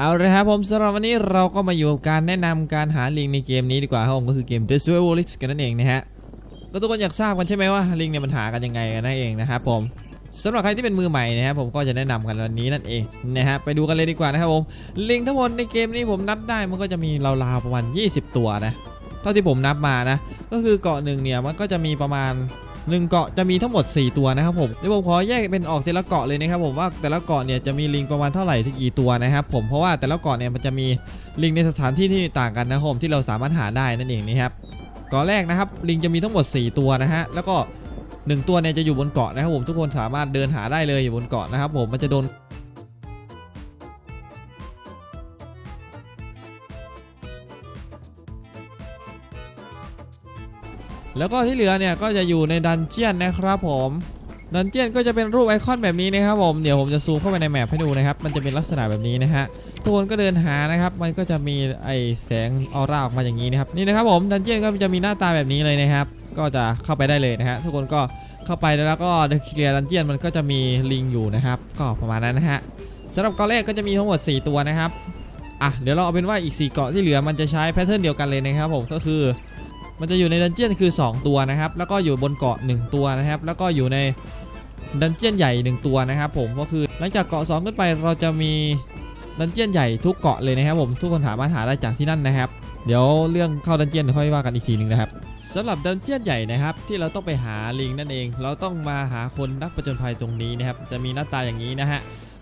เอาเลยครับผมสำหรับวันนี้เราก็มาอยู่กับการแนะนำการหาลิงในเกมนี้ดีกว่าครับผมก็คือเกม The Survival List กันนั่นเองนะฮะก็ทุกคนอยากทราบกันใช่ไหมว่าลิงเนี่ยมันหากันยังไงกันนั่นเองนะครับผมสำหรับใครที่เป็นมือใหม่นะครับผมก็จะแนะนำกันวันนี้นั่นเองนะฮะไปดูกันเลยดีกว่านะครับผมลิงทั้งหมดในเกมนี้ผมนับได้มันก็จะมีราวๆประมาณ 20 ตัวนะเท่าที่ผมนับมานะก็คือเกาะหนึ่งเนี่ยมันก็จะมีประมาณ หนึ่งเกาะจะมีทั้งหมด 4 ตัวนะครับผมเดี๋ยวผมขอแยกเป็นออกแต่ละเกาะเลยนะครับผมว่าแต่ละเกาะเนี่ยจะมีลิงประมาณเท่าไหร่ที่กี่ตัวนะครับผมเพราะว่าแต่ละเกาะเนี่ยมันจะมีลิงในสถานที่ที่ต่างกันนะครับผมที่เราสามารถหาได้นั่นเองนะครับเกาะแรกนะครับลิงจะมีทั้งหมด 4 ตัวนะฮะแล้วก็ 1 ตัวเนี่ยจะอยู่บนเกาะนะครับผมทุกคนสามารถเดินหาได้เลยอยู่บนเกาะนะครับผมมันจะโดน แล้วก็ที่เหลือเนี่ยก็จะอยู่ในดันเจียนนะครับผมดันเจียนก็จะเป็นรูปไอคอนแบบนี้นะครับผมเดี๋ยวผมจะซูมเข้าไปในแมปให้ดูนะครับ มันจะเป็นลักษณะแบบนี้นะฮะทุกคนก็เดินหานะครับ มันก็จะมีไอแสงออร่าออกมาอย่างนี้นะครับนี่นะครับผมดันเจียนก็จะมีหน้าตาแบบนี้เลยนะครับ ก็จะเข้าไปได้เลยนะฮะทุกคนก็เข้าไปแล้วก็เคลียร์ดันเจียนมันก็จะมีลิงอยู่นะครับ ก็ประมาณนั้นนะฮะสำหรับเกาะแรกก็จะมีทั้งหมด 4 ตัวนะครับอะเดี๋ยวเราเอาเป็นว่าอีก 4 เกาะที่เหลือมันจะใช้แพทเทิร์นเดียวกันเลยนะครับผมก็คือ มันจะอยู่ในดันเจียนคือ 2 ตัวนะครับ แล้วก็อยู่บนเกาะ 1 ตัวนะครับ แล้วก็อยู่ในดันเจียนใหญ่ 1 ตัวนะครับผมก็คือหลังจากเกาะ 2 ขึ้นไปเราจะมีดันเจียนใหญ่ทุกเกาะเลยนะครับผมทุกคนสามารถหาได้จากที่นั่นนะครับ เดี๋ยวเรื่องเข้าดันเจียนค่อยว่ากันอีกทีหนึงนะครับสำหรับดันเจียนใหญ่นะครับ ที่เราต้องไปหาลิงนั่นเอง เราต้องมาหาคนนักประจนภัยตรงนี้นะครับจะมีหน้าตาอย่างนี้นะฮะ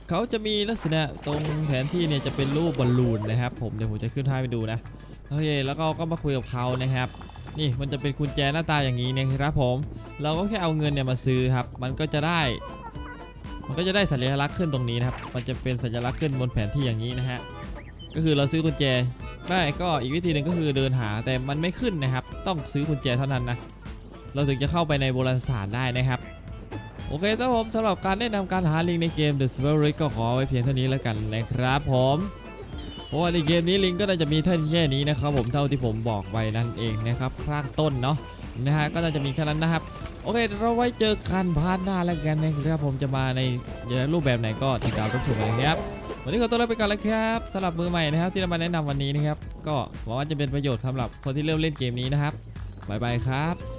เขาจะมีลักษณะตรงแผนที่เนี่ยจะเป็นรูปบอลลูนนะครับ ผมเดี๋ยวผมจะขึ้นให้ไปดูนะโอเคแล้วก็ก็มาคุยกับเขานะครับ นี่มันจะเป็นกุญแจหน้าตาอย่างนี้นะครับผม เราก็แค่เอาเงินเนี่ยมาซื้อครับ มันก็จะได้ มันก็จะได้สัญลักษณ์ขึ้นตรงนี้นะครับ มันจะเป็นสัญลักษณ์ขึ้นบนแผนที่อย่างนี้นะฮะ ก็คือเราซื้อกุญแจได้ก็อีกวิธีหนึ่งก็คือเดินหาแต่มันไม่ขึ้นนะครับ ต้องซื้อกุญแจเท่านั้นนะ เราถึงจะเข้าไปในโบราณสถานได้นะครับโอเคครับผมสำหรับการแนะนำการหาลิงในเกม The s p i r i t ก็ขอไว้เพียงเท่านี้แล้วกันนะครับผม เพราะว่าในเกมนี้ลิงก็น่าจะมีเท่าแค่นี้นะครับผมเท่าที่ผมบอกไว้นั่นเองนะครับข้างต้นเนาะนะฮะก็น่าจะมีแค่นั้นนะครับโอเค เราไว้เจอกันพาร์ทหน้าแล้วกันนะครับผมจะมาในรูปแบบไหนก็ติดตามรับชมกันนะครับวันนี้ขอตัวลาไปก่อนแล้วครับสำหรับมือใหม่นะครับ ที่เรามาแนะนำวันนี้นะครับ ก็หวังว่าจะเป็นประโยชน์สำหรับคนที่เริ่มเล่นเกมนี้นะครับบายบายครับ